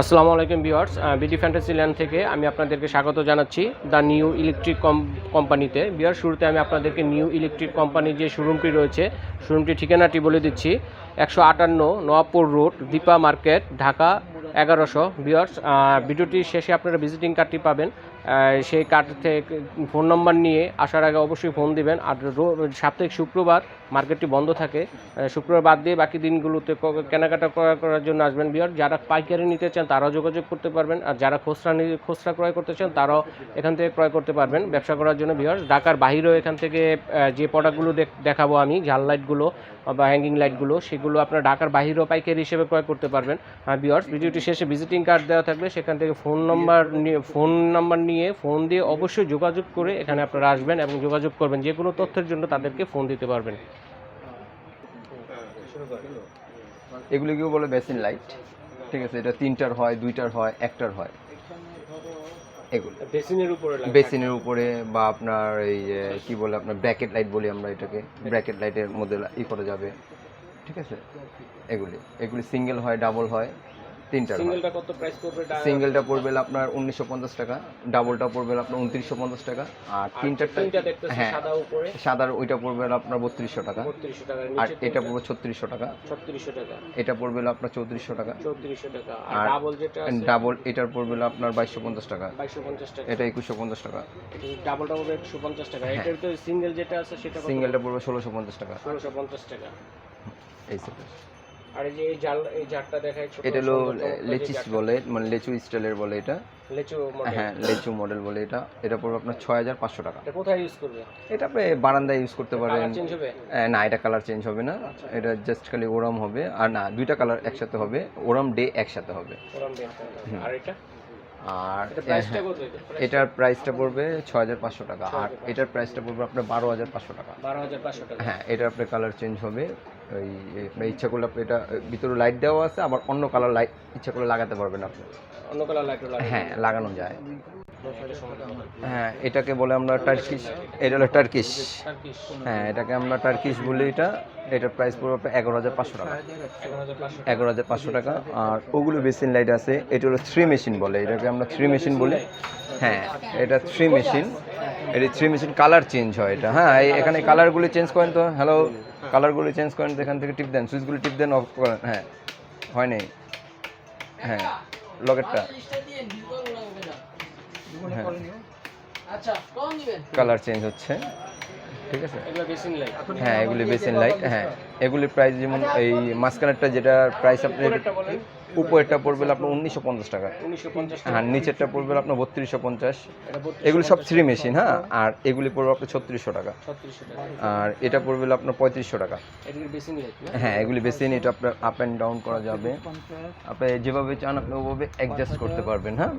আসসালামু আলাইকুম viewers BD fantasy land থেকে আমি আপনাদেরকে স্বাগত জানাচ্ছি দ্য নিউ ইলেকট্রিক কোম্পানিতে। বিয়ার শুরুতে আমি আপনাদেরকে নিউ ইলেকট্রিক কোম্পানির যে শোরুমটি রয়েছে, শোরুমটির ঠিকানাটি বলে দিচ্ছি। একশো আটান্ন নওয়াবপুর রোড, দীপা মার্কেট, ঢাকা এগারোশো। বিয়ার্স ভিডিওটির শেষে আপনারা ভিজিটিং কার্ডটি পাবেন। সেই কার্ড থেকে ফোন নম্বর নিয়ে আসার আগে অবশ্যই ফোন দিবেন। আর সাপ্তাহিক শুক্রবার মার্কেটটি বন্ধ থাকে শুক্রবার বাদ দিয়ে বাকি দিনগুলোতে কেনাকাটা করার জন্য আসবেন বিয়ার। যারা পাইকারি নিতে চান তারাও যোগাযোগ করতে পারবেন, আর যারা খুচরা খুচরা ক্রয় করতে চান তারাও এখান থেকে ক্রয় করতে পারবেন ব্যবসা করার জন্য বিয়ার। ঢাকার বাহিরেও এখান থেকে যে প্রোডাক্টগুলো দেখ- দেখাবো আমি, ঝাল লাইটগুলো বা হ্যাঙ্গিং লাইটগুলো সেগুলো আপনার ঢাকার বাহিরেও পাইকারি হিসেবে ক্রয় করতে পারবেন। বিয়ার্স, ভিডিওটি শেষে ভিজিটিং কার্ড দেওয়া থাকবে সেখান থেকে ফোন নাম্বার নিয়ে ফোন নাম্বার নিয়ে ফোন দিয়ে অবশ্যই যোগাযোগ করে এখানে আপনারা আসবেন এবং যোগাযোগ করবেন। যে কোনো তথ্যের জন্য তাদেরকে ফোন দিতে পারবেন। এগুলিকেও বলে বেসিন লাইট। ঠিক আছে এটা তিনটার হয় দুইটার হয় একটার হয়। এগুলো। বেসিনের উপরে বেসিনের উপরে বা আপনার এই যে কী বলে আপনার ব্র্যাকেট লাইট বলি আমরা এটাকে। ব্র্যাকেট লাইটের মধ্যে ই করা যাবে। ঠিক আছে? এগুলি। এগুলি সিঙ্গেল হয় ডাবল হয়। তিনটার হয় সিঙ্গেলটা কত প্রাইস পড়বে সিঙ্গেলটা পড়বে আপনার উনিশশো পঞ্চাশ টাকা ডাবলটা পড়বে আপনার উনত্রিশশো পঞ্চাশ টাকা আর তিনটারটা তিনটা দেখতেছি হ্যাঁ সাদা উপরে। সাদার ওইটা পড়বে আপনার বত্রিশশো টাকা। বত্রিশশো টাকা আর এটা পড়বে ছত্রিশশো টাকা। ছত্রিশশো টাকা। এটা পড়বে আপনার চৌত্রিশশো টাকা। চৌত্রিশশো টাকা। আর ডাবল যেটা আছে ডাবল এটার পড়বে আপনার বাইশশো পঞ্চাশ টাকা। বাইশশো পঞ্চাশ টাকা। এটা একুশশো পঞ্চাশ টাকা। ডাবলটা পড়বে একশো পঞ্চাশ টাকা। এটার তো সিঙ্গেল যেটা আছে সেটা সিঙ্গেলটা পড়বে ষোলোশো পঞ্চাশ টাকা। ষোলোশো পঞ্চাশ টাকা। এই সেটা আর এই যে এই জাল এই জারটা দেখায় ছোট এটা হলো লেচিস বলে মানে লেচু স্টাইলের বলে এটা। লেচু মডেল হ্যাঁ লেচু মডেল বলে এটা। এটা পড়বে আপনার ছয় হাজার পাঁচশো টাকা। এটা কোথায় ইউজ করবে? এটা আপনি বারান্দায় ইউজ করতে পারেন। চেঞ্জ হবে? না এটা কালার চেঞ্জ হবে না। এটা জাস্ট খালি ওরাম হবে। আর না দুইটা কালার একসাথে হবে। ওরাম ডে একসাথে হবে। ওরম আর এটা? আর হ্যাঁ, এটার প্রাইসটা পড়বে ছ হাজার পাঁচশো টাকা। আর এটার প্রাইসটা পড়বে আপনার বারো হাজার পাঁচশো টাকা। বারো হাজার পাঁচশো টাকা। হ্যাঁ এটা আপনার কালার চেঞ্জ হবে। ওই ইচ্ছা করলে আপনি এটা ভিতরে লাইট দেওয়া আছে আবার অন্য কালার লাইট ইচ্ছা করলে লাগাতে পারবেন আপনি। অন্য কালার লাইটও লাগে হ্যাঁ লাগানো যায়। হ্যাঁ এটাকে বলে আমরা টার্কিশ এটা হলো টার্কিশ হ্যাঁ এটাকে আমরা টার্কিশ বলি এটা। এটার প্রাইস পড়বে আপনার এগারো হাজার পাঁচশো টাকা। এগারো হাজার পাঁচশো টাকা। আর ওগুলো বেসিন লাইট আছে এটা হলো থ্রি মেশিন বলে। এটাকে আমরা থ্রি মেশিন বলি। হ্যাঁ এটা থ্রি মেশিন এটা থ্রি মেশিন কালার চেঞ্জ হয় এটা। হ্যাঁ এখানে কালারগুলি চেঞ্জ করেন তো। হ্যালো কালারগুলি চেঞ্জ করেন তো এখান থেকে টিপ দেন সুইচগুলি টিপ দেন অফ করেন। হ্যাঁ হয় নাই? হ্যাঁ লকেটটা হ্যাঁ। কালার চেঞ্জ হচ্ছে। ঠিক আছে? এগুলো বেসিন লাইট হ্যাঁ এগুলি বেসিন লাইট হ্যাঁ এগুলির প্রাইস যেমন এই মাঝখানেরটা যেটা প্রাইস আপনার উপরেরটা পড়বে আপনার উনিশশো পঞ্চাশ টাকা। হ্যাঁ নিচেরটা পড়বে আপনার বত্রিশশো পঞ্চাশ। এগুলি সব থ্রি মেশিন হ্যাঁ আর এগুলি পড়বে আপনার ছত্রিশশো টাকা। আর এটা পড়বে আপনার পঁয়ত্রিশশো টাকা। এটা বেসিন লাইট না হ্যাঁ এগুলি বেসিন এটা আপনার আপ অ্যান্ড ডাউন করা যাবে। আপনি যেভাবে চান আপনি ওভাবে অ্যাডজাস্ট করতে পারবেন হ্যাঁ।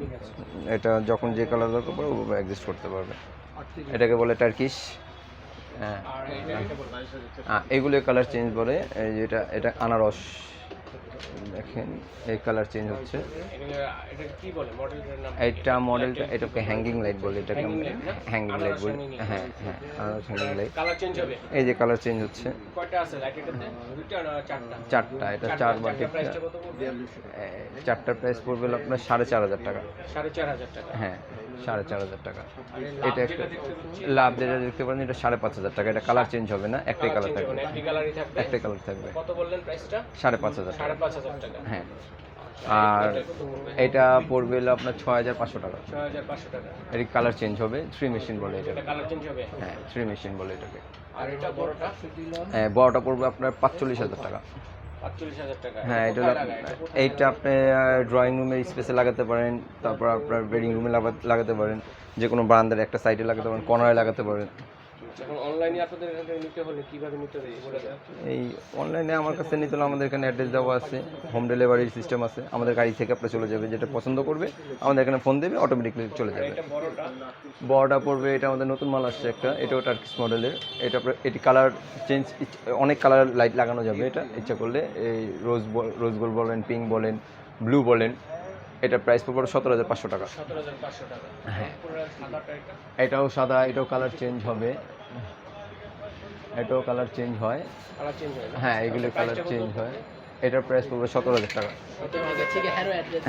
এটা যখন যে কালার দরকার পড়ে ওভাবে অ্যাডজাস্ট করতে পারবেন। এটাকে বলে টার্কিশ এগুলো কালার চেঞ্জ করে এই যে এটা এটা আনারস। দেখেন এই কালার চেঞ্জ হচ্ছে। এটা মডেলটা এটাকে হ্যাঙ্গিং লাইট বলে। এটাকে? হ্যাঙ্গিং লাইট বলে। হ্যাঁ হ্যাঁ আনারস হ্যাঙ্গিং লাইট কালার চেঞ্জ হবে? এই যে কালার চেঞ্জ হচ্ছে। চারটা? চারটা এটা চার বা টিপটা কত পড়বে? চারটার প্রাইস পড়বে আপনার সাড়ে চার হাজার টাকা। সাড়ে চার হাজার টাকা। হ্যাঁ। সাড়ে চার হাজার টাকা। এটা একটা লাভ যেটা দেখতে পারেন এটা সাড়ে পাঁচ হাজার টাকা। এটা কালার চেঞ্জ হবে না একটাই কালার থাকবে। একটাই কালার থাকবে। কত বললেন প্রাইসটা সাড়ে পাঁচ হাজার টাকা। সাড়ে পাঁচ হাজার টাকা। হ্যাঁ। আর এটা পড়বে হলো আপনার ছয় হাজার পাঁচশো টাকা। এর কালার চেঞ্জ হবে থ্রি মেশিন বলে এটা হ্যাঁ থ্রি মেশিন বলে এটাকে। আর এটা বড়টা? হ্যাঁ বড়টা পড়বে আপনার পাঁচচল্লিশ হাজার টাকা। হ্যাঁ এটা এইটা আপনি ড্রয়িং রুমের স্পেসে লাগাতে পারেন তারপর আপনার বেডিং রুমে লাগাতে পারেন যে কোনো বারান্দার একটা সাইডে লাগাতে পারেন কর্নারে লাগাতে পারেন। এখন অনলাইনে আপনাদের এখান থেকে নিতে হলে কীভাবে নিতে হবে এই অনলাইনে আমার কাছে নিতে হলে আমাদের এখানে অ্যাড্রেস দেওয়া আছে হোম ডেলিভারির সিস্টেম আছে। আমাদের গাড়ি থেকে আপনার চলে যাবে যেটা পছন্দ করবে আমাদের এখানে ফোন দেবে অটোমেটিকলি চলে যাবে। বড়টা? পড়বে এটা আমাদের নতুন মাল আসছে একটা এটাও টার্কিস মডেলের এটা এটি কালার চেঞ্জ অনেক কালার লাইট লাগানো যাবে এটা ইচ্ছা করলে এই রোজ বল রোজ গোল্ড বলেন পিঙ্ক বলেন ব্লু বলেন। এটার প্রাইস পড়বে সতেরো হাজার পাঁচশো টাকা। হ্যাঁ এটা এটাও সাদা এটাও কালার চেঞ্জ হবে। এটাও কালার চেঞ্জ হয়। হয় হ্যাঁ এগুলো কালার? চেঞ্জ হয়। এটার প্রাইস পড়বে সতেরো হাজার টাকা।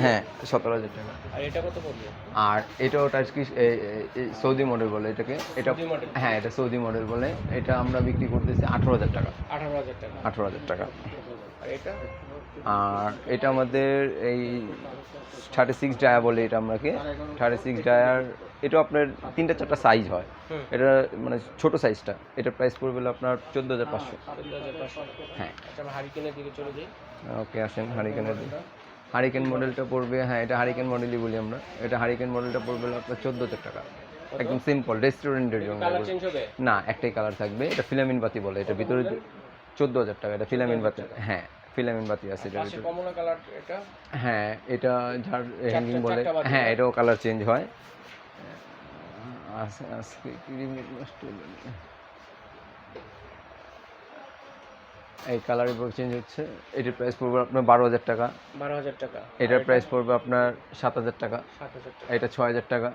হ্যাঁ সতেরো হাজার টাকা। আর এটা কত পড়বে? আর এটাও টার্কিশ সৌদি মডেল বলে এটাকে? এটা হ্যাঁ এটা সৌদি মডেল বলে। এটা আমরা বিক্রি করতেছি আঠারো হাজার টাকা। আঠারো হাজার টাকা। আঠারো হাজার টাকা। আর এটা আমাদের এই থার্টি সিক্স ডায়া বলে এটা আমরাকে। থার্টি সিক্স ডায়ার এটা আপনার তিনটা চারটা সাইজ হয়। এটা মানে ছোট সাইজটা এটার প্রাইস পড়বে আপনার চোদ্দ হাজার পাঁচশো। হ্যাঁ। আচ্ছা হারিকেনের দিকে ওকে আসেন হারিকেনের হারিকেন মডেলটা পড়বে হ্যাঁ এটা হারিকেন মডেলই বলি আমরা। এটা হারিকেন মডেলটা পড়বে আপনার চোদ্দ হাজার টাকা। একদম সিম্পল রেস্টুরেন্টের জন্য না একটাই কালার থাকবে। এটা ফিলামিন বাতি বলে এটা ভিতরে চোদ্দ হাজার টাকা এটা ফিলামিন বাতি। হ্যাঁ। ফিলামিন বাতি আছে ভিতরে। কমলা কালার এটা? হ্যাঁ এটা যার হ্যাঙ্গিং বলে। হ্যাঁ এটাও কালার চেঞ্জ হয়। আজকে আজকে ক্রিম নষ্ট হলো এই কালার এবার চেঞ্জ হচ্ছে। এটার প্রাইস পড়বে আপনার বারো হাজার টাকা। বারো হাজার টাকা। এটার প্রাইস পড়বে আপনার সাত হাজার টাকা। এটা ছয় হাজার টাকা।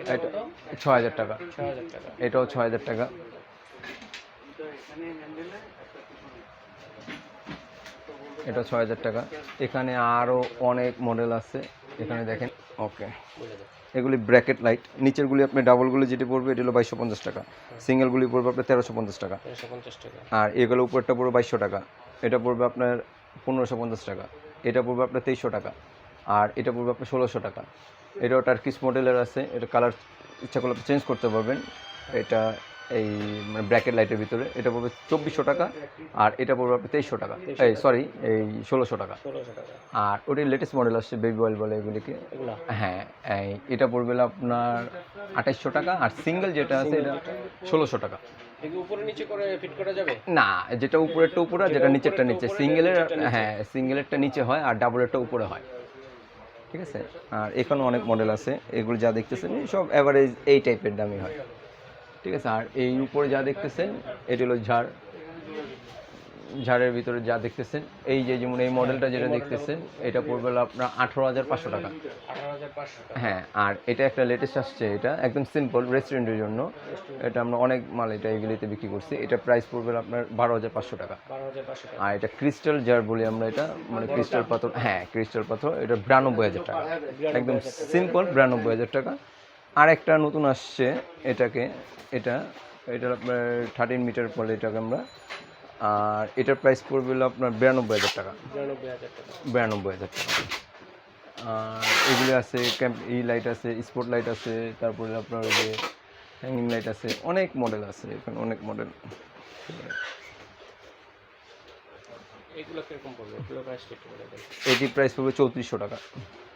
এটা এটা ছয় হাজার টাকা। এটাও ছয় হাজার টাকা। এটা ছয় হাজার টাকা। এখানে আরও অনেক মডেল আছে। এখানে দেখেন ওকে এগুলি ব্র্যাকেট লাইট নিচেরগুলি আপনি ডাবলগুলি যেটি পড়বে এটি হলো বাইশশো পঞ্চাশ টাকা। সিঙ্গেলগুলি পড়বে আপনার তেরোশো পঞ্চাশ টাকা। আর এগুলো উপরটা পড়বে বাইশশো টাকা। এটা পড়বে আপনার পনেরোশো পঞ্চাশ টাকা। এটা পড়বে আপনার তেইশশো টাকা। আর এটা পড়বে আপনার ষোলোশো টাকা। এটাও টার্কিস মডেলের আছে। এটা কালার ইচ্ছা করলে চেঞ্জ করতে পারবেন। এটা এই মানে ব্র্যাকেট লাইটের ভিতরে। এটা পড়বে চব্বিশশো টাকা আর এটা পড়বে আপনার তেইশশো টাকা। এই সরি এই ষোলোশো টাকা। আর ওটির লেটেস্ট মডেল আসছে বেবি অয়েল বলে এগুলিকে। হ্যাঁ এটা পড়বে আপনার আঠাইশশো টাকা আর সিঙ্গেল যেটা আছে এটা ষোলোশো টাকা। উপরে নিচে করে ফিট করা যাবে? না যেটা উপরেরটা উপরে যেটা নিচেরটা নিচে। সিঙ্গেলের হ্যাঁ সিঙ্গেলেরটা নিচে হয় আর ডাবলেরটা উপরে হয়। ঠিক আছে? আর এখানে অনেক মডেল আছে এগুলো যা দেখতেছেন সব অ্যাভারেজ এই টাইপের দামি হয়। ঠিক আছে আর এই উপরে যা দেখতেছেন এটি হলো ঝাড়। ঝাড়ের ভিতরে যা দেখতেছেন এই যে যেমন এই মডেলটা যেটা দেখতেছেন এটা পড়বে আপনার আঠারো হাজার পাঁচশো টাকা। হ্যাঁ আর এটা একটা লেটেস্ট আসছে এটা একদম সিম্পল রেস্টুরেন্টের জন্য। এটা আমরা অনেক মাল এটা এগুলিতে বিক্রি করছি। এটা প্রাইস পড়বে আপনার বারো হাজার পাঁচশো টাকা। বারো হাজার পাঁচশো টাকা। আর এটা ক্রিস্টাল জার বলি আমরা এটা মানে ক্রিস্টাল পাথর হ্যাঁ ক্রিস্টাল পাথর এটা বিরানব্বই হাজার টাকা। একদম সিম্পল বিরানব্বই হাজার টাকা। আর একটা নতুন আসছে এটাকে, এটা এটা আপনার থার্টিন মিটার বলে এটাকে আমরা। আর এটার প্রাইস পড়বে আপনার বিরানব্বই হাজার টাকা। বিরানব্বই হাজার টাকা। বিরানব্বই হাজার টাকা আর এগুলি আছে ক্যাম্প ই লাইট আছে স্পট লাইট আছে, তারপরে আপনার ওই যে হ্যাঙ্গিং লাইট আছে, অনেক মডেল আছে এখানে, অনেক মডেল এগুলো কীরকম পড়বে? এগুলো প্রাইস বলে এটি প্রাইস পড়বে চৌত্রিশশো টাকা।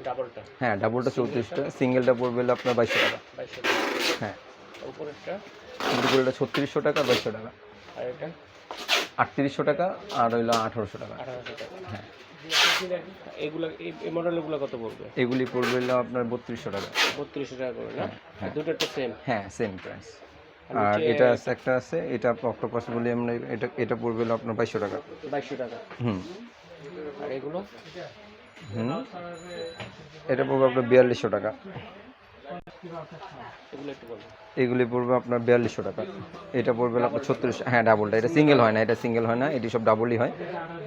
ডাবলটা হ্যাঁ ডাবলটা চৌত্রিশটা সিঙ্গেলটা পড়বে আপনার বাইশশো টাকা। বাইশশো টাকা। হ্যাঁ। উপরেরটা? দুপুরেটা ছত্রিশশো টাকা বাইশশো টাকা। আর এটা? আটত্রিশশো টাকা আর হইল আঠারোশো টাকা। আঠারোশো টাকা। হ্যাঁ। এগুলো এই মডেলগুলো কত পড়বে? এগুলি পড়বে আপনার বত্রিশশো টাকা। বত্রিশশো টাকা করে না? দুটো দুটোটা সেম হ্যাঁ সেম প্রাইস আর এটা আছে একটা আছে এটা অক্টোপাস বলি আমরা এটা এটা পড়বে হলো আপনার বাইশশো টাকা। বাইশশো টাকা। হুম। আর এগুলো? হুম। এটা পড়বে আপনার বিয়াল্লিশশো টাকা। এগুলো পড়বে আপনার বিয়াল্লিশশো টাকা। এটা পড়বে আপনার ছত্রিশ হ্যাঁ ডাবলটা এটা সিঙ্গেল হয় না এটা সিঙ্গেল হয় না এটি সব ডাবলই হয়।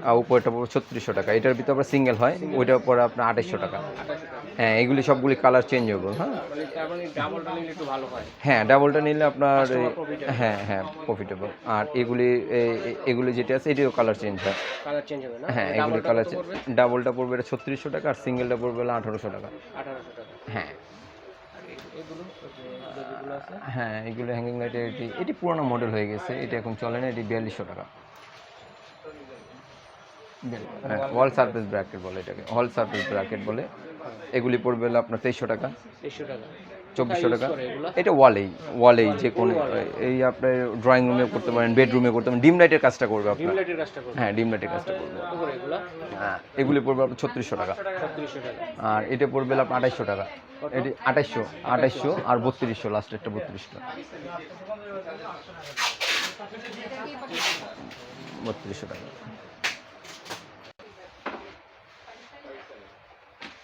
আর উপরটা পড়বে ছত্রিশশো টাকা। এটার ভিতরে আবার সিঙ্গেল হয় ওইটার পরে আপনার আঠাশশো টাকা। হ্যাঁ এগুলি সবগুলি কালার চেঞ্জ হবে হ্যাঁ। হয় ডাবলটা নিলে আপনার। হ্যাঁ হ্যাঁ প্রফিটেবল আর এগুলি এগুলি যেটা আছে এটিও কালার চেঞ্জ হয়। কালার চেঞ্জ হবে না? হ্যাঁ এগুলি কালার ডাবলটা পড়বে? এটা ছত্রিশশো টাকা আর সিঙ্গেলটা পড়বে হলো আঠারোশো টাকা। আঠারোশো টাকা। হ্যাঁ। হ্যাঁ এগুলো হ্যাঙ্গিং লাইটের এটি এটি পুরোনো মডেল হয়ে গেছে এটি এখন চলে না এটি বিয়াল্লিশশো টাকা। ওয়াল সার্ফেস ব্র্যাকেট বলে এটাকে। হল সার্ফেস ব্র্যাকেট বলে। এগুলি পড়বে হলো আপনার তেইশশো টাকা। দেড়শো টাকা। চব্বিশশো টাকা? এটা ওয়ালেই ওয়ালেই যে কোনো এই আপনার ড্রয়িং রুমে করতে পারেন বেডরুমে করতে পারেন। ডিম লাইটের কাজটা করবে আপনার। করবে। হ্যাঁ ডিম লাইটের কাজটা করবে। এগুলো? হ্যাঁ এগুলি পড়বে আপনার ছত্রিশশো টাকা। আর এটা পড়বে আপনার আঠাইশশো টাকা। এটি আঠাইশশো আঠাইশশো আর বত্রিশশো লাস্টেরটা বত্রিশশো বত্রিশশো টাকা।